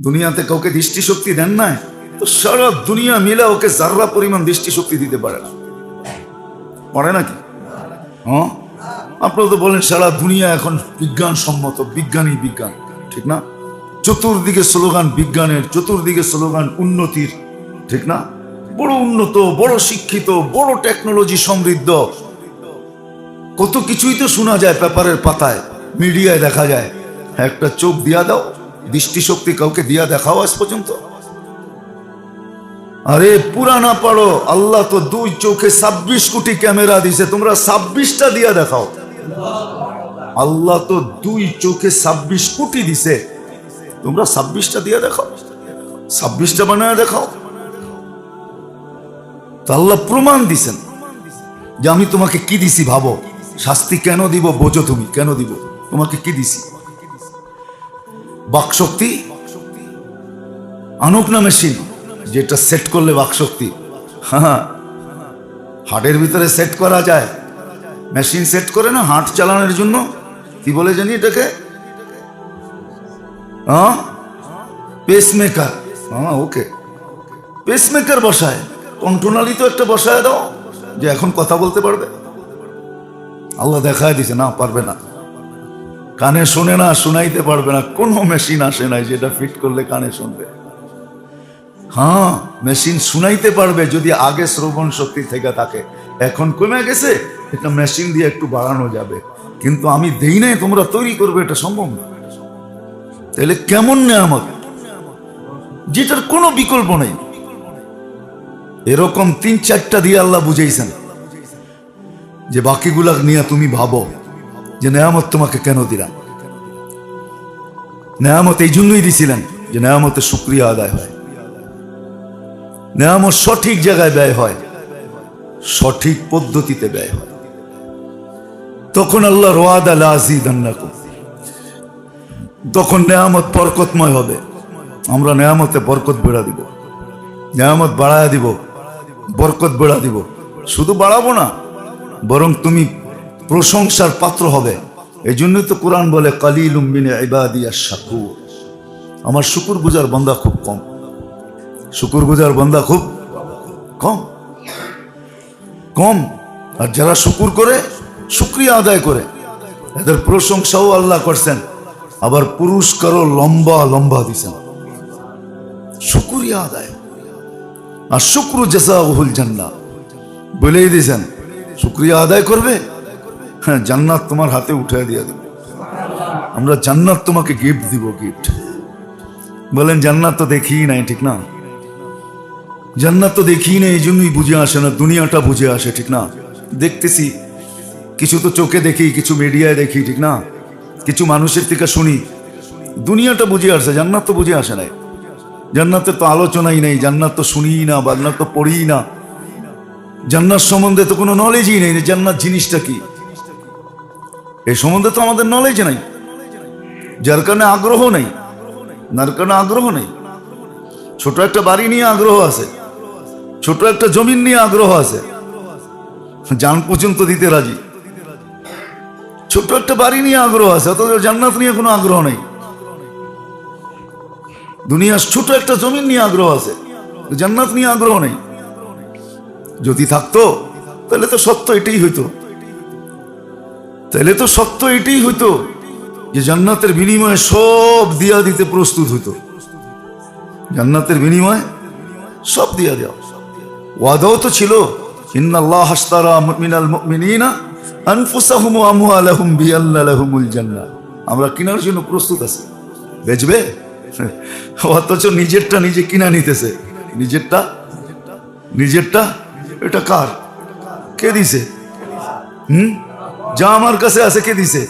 দুনিয়াতে কাউকে দৃষ্টিশক্তি দেন না তো সারা দুনিয়া মিলে ওকে যার্রা পরিমাণ দৃষ্টিশক্তি দিতে পারে না। পারে নাকি? হ্যাঁ? আপনারা তো বলেন সারা দুনিয়া এখন বিজ্ঞান সম্মত বিজ্ঞানী বিজ্ঞান, ঠিক না? চতুর্দিকে স্লোগান বিজ্ঞানের, চতুর্দিকে স্লোগান উন্নতির, ঠিক না? বড় উন্নত, বড় শিক্ষিত, বড় টেকনোলজি সমৃদ্ধ। কত কিছুই তো শোনা যায় পেপারের পাতায় মিডিয়ায় দেখা যায়। একটা চোখ দিয়া দাও দৃষ্টিশক্তি কাউকে দিয়া দেখাও আজ পর্যন্ত। আরে পুরানা পারো, আল্লাহ তো দুই চোখে ছাব্বিশ কোটি ক্যামেরা দিছে, তোমরা ছাব্বিশটা দিয়া দেখাও। আল্লাহ তো দুই চোখে ছাব্বিশ কোটি দিছে, তোমরা ছাব্বিশটা দিয়া দেখাও। ছাব্বিশটা বানায় দেখাও। তো আল্লাহ প্রমাণ দিছেন যে আমি তোমাকে কি দিছি ভাবো? শাস্তি কেন দিব বোঝো তুমি, কেন দিব? তোমাকে কি দিছি? বাকশক্তি? আনুক না মেশিন যেটা সেট করলে বাকশক্তি। হ্যাঁ হার্টের ভিতরে সেট করা যায়। মেশিন সেট করে না হার্ট চালানোর জন্য? কি বলে জানি এটাকে? হ্যাঁ পেসমেকার হ্যাঁ ওকে পেসমেকার বসায়। কন্ট্রোনালি তো একটা বসায় দাও, যে এখন কথা বলতে পারবে। আল্লাহ দেখায় দিছে, না, পারবে না। কানে শুনে না, শুনাইতে পারবে না। কোনো মেশিন আসে নাই যেটা ফিট করলে কানে শুনবে। হ্যাঁ মেশিন শুনাইতে পারবে যদি আগে শ্রবণ শক্তি থেকে থাকে। এখন কমে গেছে, এটা মেশিন দিয়ে একটু বাড়ানো যাবে। কিন্তু আমি দেই নাই, তোমরা তৈরি করবে, এটা সম্ভব না। তাহলে কেমন নেয়ামত? যেটার কোনো বিকল্প নেই। এরকম তিন চারটা দিয়ে আল্লাহ বুঝাইছেন। যে বাকিগুলা নিয়ে তুমি ভাবো। যে নেয়ামত তোমাকে কেন দিলাম? নেয়ামত এই জন্যই দিছিলেন যে নেয়ামতের শুক্রিয়া আদায় হয়। নেয়ামত সঠিক জায়গায় ব্যয় হয়, সঠিক পদ্ধতিতে ব্যয় হয়। তখন আল্লাহ রোয়াদ আল আজিদান্নাকুম তখন নেয়ামত বরকতময় হবে। আমরা নেয়ামতে বরকত বেড়া দিব। নেয়ামত বাড়ায় দিব, বরকত বেড়া দিব। শুধু বাড়াবো না, বরং তুমি প্রশংসার পাত্র হবে। এই জন্যই তো কোরআন বলে কালিল উম্বিনে ইবাদিয়া শাকুর আমার শুকুর গুজার বন্দা খুব কম। শুকুর গুজার বন্দা খুব কম। কম। আর যারা শুকুর করে, শুক্রিয়া আদায় করে, এদের প্রশংসাও আল্লাহ করছেন। আবার পুরস্কারও লম্বা লম্বা দিছেন। শুকুরিয়া আদায়। আর শুক্র জেসা উহুল জান্না বলেই দিয়েছেন শুক্রিয়া আদায় করবে হ্যাঁ জান্নাত তোমার হাতে উঠে দিয়ে দেবে। আমরা জান্নাত তোমাকে গিফট দিব গিফট বলেন, জান্নাত তো দেখি নাই, ঠিক না? জান্নাত তো দেখি না এই জন্যই বুঝে আসে না, দুনিয়াটা বুঝে আসে, ঠিক না? দেখতেছি, কিছু তো চোখে দেখি, কিছু মিডিয়ায় দেখি, ঠিক না? কিছু মানুষের থেকে শুনি, দুনিয়াটা বুঝে আসে, জান্নাত তো বুঝে আসে নাই। জান্নাতের তো আলোচনাই নেই, জান্নাত তো শুনিই না, জান্নাত তো পড়িই না। জান্নাত সম্বন্ধে তো কোনো নলেজই নেই, জান্নাত জিনিসটা কি? এই সম্বন্ধে তো আমাদের নলেজ নেই। যার কারণে আগ্রহ নেই যার কারণে আগ্রহ নেই। ছোট একটা বাড়ি নিয়ে আগ্রহ আছে, ছোট একটা জমিন নিয়ে আগ্রহ আছে। জান পর্যন্ত দিতে রাজি। ছোট একটা বাড়ি নিয়ে আগ্রহ আছে, অথচ জান্নাত নিয়ে কোনো আগ্রহ নেই। দুনিয়ার ছোট একটা জমিন নিয়ে আগ্রহ আছে, জান্নাত নিয়ে আগ্রহ নেই। যদি থাকতো, তাহলে তো সত্য এটাই হইতো। তাহলে তো সত্য এটাই হইতো যে জান্নাতের বিনিময়ে সব দিয়া দিতে প্রস্তুত হইতো। জান্নাতের বিনিময়ে সব দিয়া দেওয়া। ওয়াদাও তো ছিল, ইন্নাল্লাহ হাস্তারা মিনাল মুমিনিনা আনফুসাহুম বিআন্না লাহুমুল জান্নাহ। আমরা কেনার জন্য প্রস্তুত আছি। বেচবে? অথচ নিজেরটা নিজে কিনা নিতেছে। নিজেরটা? নিজেরটা? এটা কার? কে দিছে? হুম? যা আমার কাছে আছে, কে দিছে?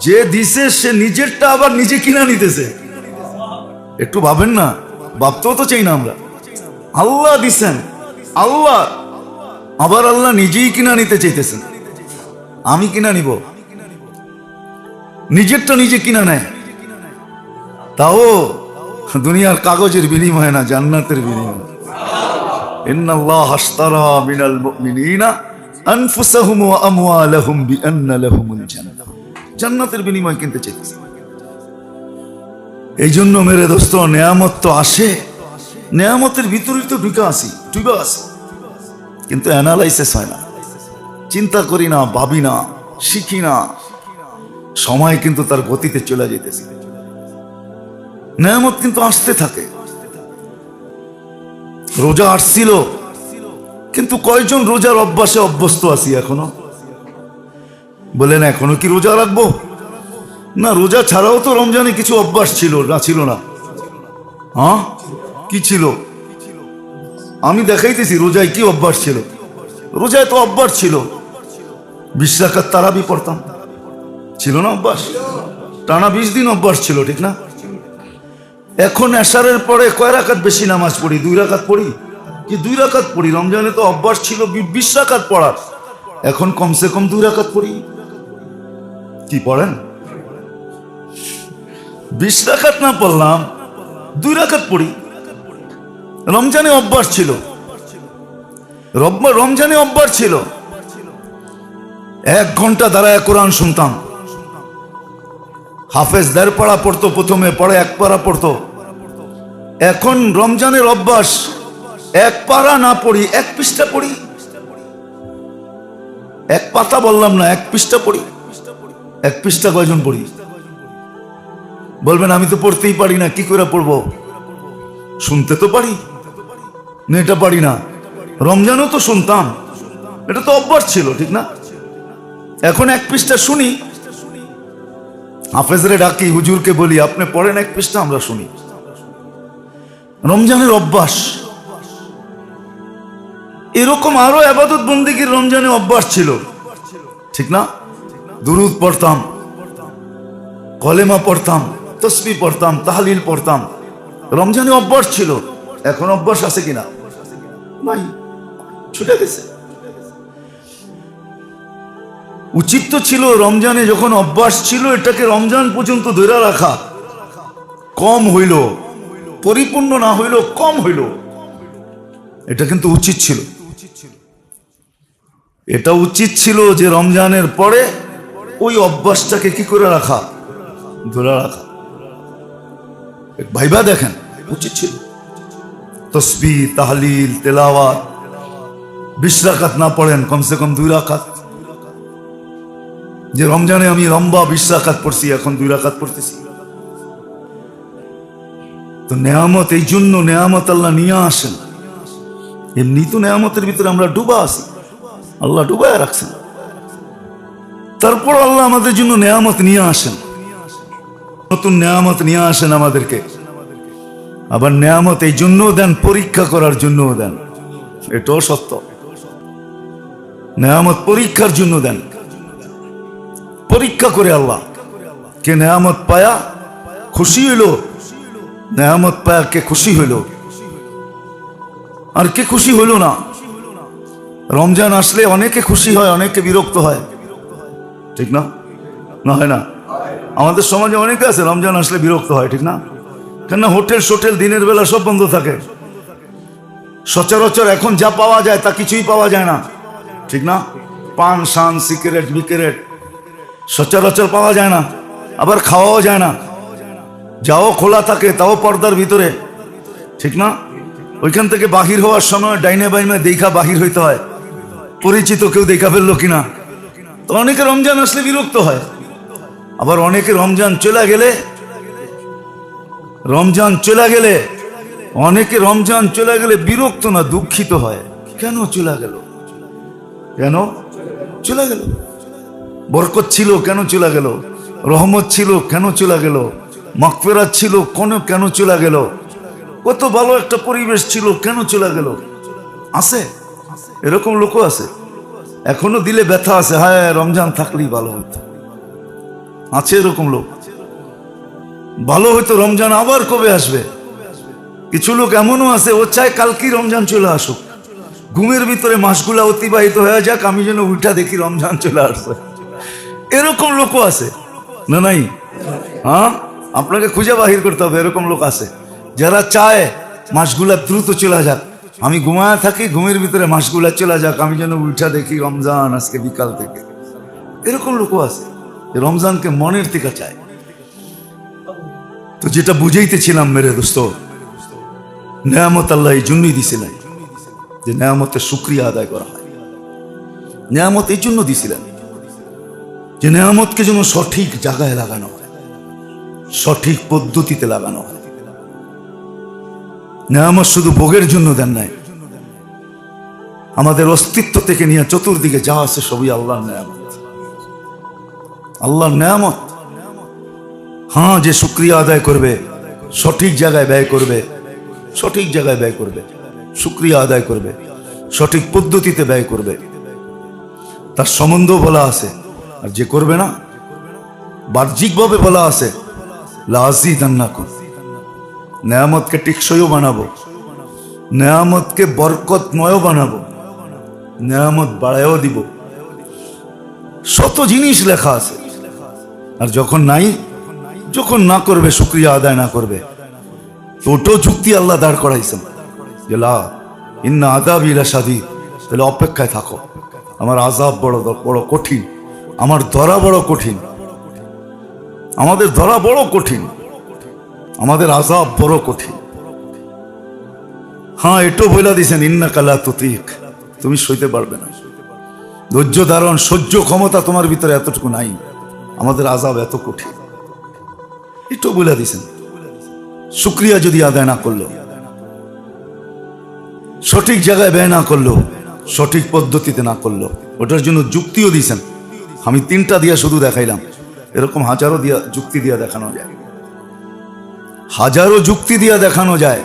যে দিছে, সে নিজেরটা আবার নিজে কিনা নিতেছে। একটু ভাবেন না, ভাবতেও তো চাই না আমরা। আল্লাহ দিছেন, আল্লাহ। আবার আল্লাহ নিজেই কিনা নিতে চাইতেছেন। আমি কিনা নিব। নিজেরটা নিজে কিনা নেয়। তাও দুনিয়ার কাগজের বিনিময় না, জান্নাতের বিনিময়। ইন্নাল্লাহ হাসতারা মিনাল জান্নাতের বিনিময় কিনতে চাইতেছে। এই জন্য মেরে দোস্ত, নেয়ামত তো আসে। নেয়ামতের ভিতরে তো ঢুকে আসি ঢুকে আসি কিন্তু অ্যানালাইসিস হয় না। চিন্তা করি না, ভাবি না, শিখি না। সময় কিন্তু তার গতিতে চলে যেতেছে। নেয়ামত কিন্তু আসতে থাকে। রোজা আসছিল কিন্তু কয়জন রোজার অভ্যাসে অভ্যস্ত আছি এখনও? বলেন, এখনও কি রোজা রাখব? না, রোজা ছাড়াও তো রমজানে কিছু অভ্যাস ছিল, না ছিল না। হ্যাঁ কি ছিল? আমি দেখাইতেছি, রোজায় কি অভ্যাস ছিল। রোজায় তো অভ্যাস ছিল। বিশ রাখার তারাবি পড়তাম। ছিল না অভ্যাস? টানা বিশ দিন অভ্যাস ছিল, ঠিক না? এখন এশারের পরে কয় রাকাত বেশি নামাজ পড়ি? দুই রাকাত পড়ি? কি দুই রাকাত পড়ি? রমজানে তো অভ্যাস ছিল বিশ রাকাত পড়ার। এখন কমসে কম দুই রাকাত পড়ি। কি পড়েন? বিশ রাকাত না পড়লাম, দুই রাকাত পড়ি। রমজানে অভ্যাস ছিল। রমজানে অভ্যাস ছিল। এক ঘণ্টা দাঁড়ায় কোরআন শুনতাম। হাফেজ দেড় পাড়া পড়তো, প্রথমে পরে এক পাড়া পড়তো। এখন রমজানের অভ্যাস এক পাড়া না পড়ি, এক পৃষ্ঠা পড়ি। এক পাতা বললাম না, এক পৃষ্ঠা পড়ি। এক পৃষ্ঠা কয়জন পড়ি? বলবেন, আমি তো পড়তেই পারি না, কি করে পড়ব? শুনতে তো পারি। না, এটা পারি না। রমজানও তো শুনতাম। এটা তো অভ্যাস ছিল, ঠিক না? এখন এক পৃষ্ঠা শুনি। হাফেজরে ডাকি, হুজুরকে বলি, আপনি পড়েন এক পৃষ্ঠা, আমরা শুনি। রমজানের অভ্যাস। এরকম আরও আবাদত বন্দিগির রমজানে অভ্যাস ছিল। ঠিক না? দুরুদ পড়তাম, কলেমা পড়তাম, তসবি পড়তাম, তাহলিল পড়তাম। রমজানে অভ্যাস ছিল। এখন অভ্যাস আছে কিনা? নাই। ছুটে গেছে। উচিত তো ছিল রমজানে যখন অভ্যাস ছিল, এটাকে রমজান পর্যন্ত ধরে রাখা। কম হইল, পরিপূর্ণ না হইল কম হইল। এটা কিন্তু উচিত ছিল। এটা উচিত ছিল যে রমজানের পরে ওই অভ্যাসটাকে কি করে রাখা? ধরে রাখা। ভাইবা দেখেন, উচিত ছিল। তসবি, তাহলিল, তেলাওয়াত, বিশ রাকাত না পড়েন, কমসে কম দুই রাখাত যে রমজানে আমি লম্বা বিশ রাকাত পড়ছি, এখন দুই রাকাত পড়তেছি। তো নেয়ামত, এই জন্য নেয়ামত আল্লাহ নিয়ে আসেন। এমনি তো নেয়ামতের ভিতরে আমরা ডুবা আছি। আল্লাহ ডুবায় রাখছেন। তারপর আল্লাহ আমাদের জন্য নেয়ামত নিয়ে আসেন। নতুন নেয়ামত নিয়ে আসেন আমাদেরকে। আবার নেয়ামত এই জন্যও দেন, পরীক্ষা করার জন্যও দেন। এটাও সত্য নেয়ামত পরীক্ষার জন্য দেন। পরীক্ষা করে আল্লাহ। কে নেয়ামত পায়া, খুশি হইল, নেয়ামত পায়া কে খুশি হইল। আর কে খুশি হইল না রমজান আসলে অনেকে খুশি হয়, অনেকে বিরক্ত হয়। ঠিক না? না, হয় না? আমাদের সমাজে অনেকে আছে, রমজান আসলে বিরক্ত হয়, ঠিক না? কেননা হোটেল, সোটেল, দিনের বেলা সব বন্ধ থাকে। সচরাচর এখন যা পাওয়া যায় তা কিছুই পাওয়া যায় না। ঠিক না? পান, শান, সিগারেট বিকেরেট সচরাচর পাওয়া যায় না। আবার খাওয়াও যায় না। যাও খোলা থাকে, তাও পর্দার ভিতরে। ঠিক না? ওইখান থেকে বাহির হওয়ার সময় ডাইনে বাইনে দেখা বাহির হইতে হয়। পরিচিত কেউ দেখা ফেলল কিনা? তো অনেকে রমজান আসলে বিরক্ত হয়। আবার অনেকে রমজান চলে গেলে, রমজান চলে গেলে, অনেকে রমজান চলে গেলে বিরক্ত না, দুঃখিত হয়। কেন চলে গেল? কেন? চলে গেল। বরকত ছিল, কেন চলে গেল? রহমত ছিল, কেন চলে গেল? মাকফেরাত ছিল, কোন, কেন চলে গেল? কত ভালো একটা পরিবেশ ছিল, কেন চলে গেল? আছে? এরকম লোকও আছে। এখনও দিলে ব্যথা আছে হ্যাঁ রমজান থাকলেই ভালো হতো আছে এরকম লোক। ভালো হয়তো রমজান আবার কবে আসবে? কিছু লোক এমনও আছে, ও চায় কালকেই রমজান চলে আসুক। ঘুমের ভিতরে মাসগুলা অতিবাহিত হয়ে যাক, আমি যেন উল্টা দেখি রমজান চলে আসছে এরকম লোকও আছে। না নাই? হ্যাঁ? আপনাকে খুঁজে বাহির করতে হবে, এরকম লোক আছে। যারা চায় মাসগুলা দ্রুত চলে যাক। আমি ঘুমায় থাকি, ঘুমের ভিতরে মাসগুলা চলে যাক, আমি যেন উঠা দেখি রমজান আজকে বিকাল থেকে। এরকম লোকও আছে রমজানকে মনের থেকে চায়। তো যেটা বুঝাইতেছিলাম, মেরে দোস্ত, নেয়ামত আল্লাহ এই জন্যই দিছিলেন, যে নেয়ামতের শুক্রিয়া আদায় করা হয়। নেয়ামত এই জন্য দিছিলেন, যে নেয়ামতকে যেন সঠিক জায়গায় লাগানো হয়, সঠিক পদ্ধতিতে লাগানো হয়। নেয়ামত শুধু ভোগের জন্য দেন নাই। আমাদের অস্তিত্ব থেকে নিয়ে চতুর্দিকে যা আছে সবই আল্লাহর নেয়ামত। আল্লাহর নেয়ামত। হ্যাঁ যে শুক্রিয়া আদায় করবে, সঠিক জায়গায় ব্যয় করবে, সঠিক জায়গায় ব্যয় করবে, শুক্রিয়া আদায় করবে, সঠিক পদ্ধতিতে ব্যয় করবে। তার সম্বন্ধ বলা আছে, আর যে করবে না, বাহ্যিকভাবে বলা আছে লাজি দান্নাকুন নেয়ামতকে টিকসইও বানাবো, নেয়ামতকে বরকতময় বানাবো, নেয়ামত বাড়ায়ও দিব। শত জিনিস লেখা আছে। আর যখন নাই, যখন না করবে, শুক্রিয়া আদায় না করবে ওটাও যুক্তি আল্লাহ দাঁড় করাইছেন। যে লা, ইন্না আদাব ইলা সাদি তাহলে অপেক্ষায় থাকো। আমার আজাব বড় বড় কঠিন। আমার ধরা বড় কঠিন। আমাদের ধরা বড় কঠিন। আমাদের আজাব বড় কঠিন। হ্যাঁ এটাও বইলা দিছেন ইন্না কালা তুতিক। তুমি সইতে পারবে না। ধৈর্য ধারণ, সহ্য ক্ষমতা তোমার ভিতরে এতটুকু নাই। আমাদের আজাব এত কঠিন। এটাও বইলা দিছেন। শুক্রিয়া যদি আদায় না করল। সঠিক জায়গায় ব্যয় না করল, সঠিক পদ্ধতিতে না করল, ওটার জন্য যুক্তিও দিয়েছেন আমি তিনটা দিয়া শুধু দেখাইলাম। এরকম হাজারো দিয়া যুক্তি দিয়া দেখানো যায়। হাজারো যুক্তি দিয়া দেখানো যায়।